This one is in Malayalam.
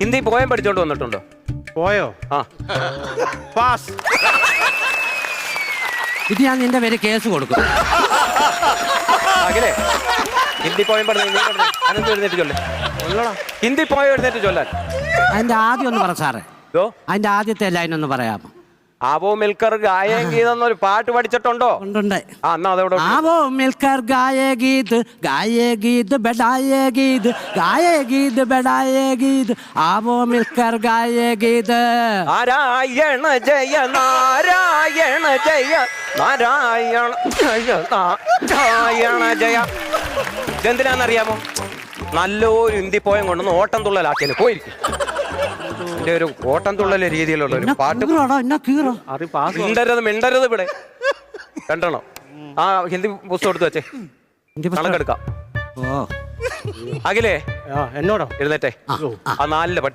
ഹിന്ദി പോയം പഠിച്ചോണ്ട് വന്നിട്ടുണ്ടോ? പോയോ? ആ. പാസ് ഇത് ഞാൻ നിന്റെ പേര് കേസ് കൊടുക്കും. അഖിലേ ഹിന്ദി പോയം പറഞ്ഞു അനന്ത് എഴുന്നേറ്റ് ചൊല്ലേ. ഹിന്ദി പോയം എഴുന്നേറ്റ് ചൊല്ലാൻ. അതിന്റെ ആദ്യം ഒന്ന് പറ സാറേ. ഇതോ അതിന്റെ ആദ്യത്തെ ലൈൻ ഒന്ന് പറയാമോ? ആവോ മിൽക്കർ ഗായേ ഗീത് എന്നൊരു പാട്ട് പഠിച്ചിട്ടുണ്ടോ ആവോ മിൽക്കർ ഗായേ ഗീത് ഗായേ ഗീത് ബെഡായേ ഗീത് ഗായേ ഗീത് ബെഡായേ ഗീത് ആവോ മിൽക്കർ ഗായേ ഗീത് നാരായണ ജയ നാരായണ ജയ നാരായണ ജയ നാരായണ ജയ. ഇതെന്തിനാന്നറിയാമോ? നല്ലൊരു ഇന്തി പോയം കൊണ്ടൊന്ന് ഓട്ടം തുള്ളലാക്കിയാലും പോയിരിക്കും. എന്റെ ഒരു ഓട്ടം തുള്ളൽ രീതിയിലുള്ള ഒരു പാട്ട് കീറോടാ എന്നെ കീറോ? അത് പാസ് മിണ്ടരുത് മിണ്ടരുത് ഇവിടെ. രണ്ടെണ്ണം. ആ ഹിന്ദി പുസ്തകം എടുത്ത് വെച്ചേ. ഹിന്ദി പുസ്തകം. കണക്കെടുക്കാം. അഖിലേ ആ എന്നോടോ? എഴുന്നേറ്റേ. ആ, ആ നാലിൽ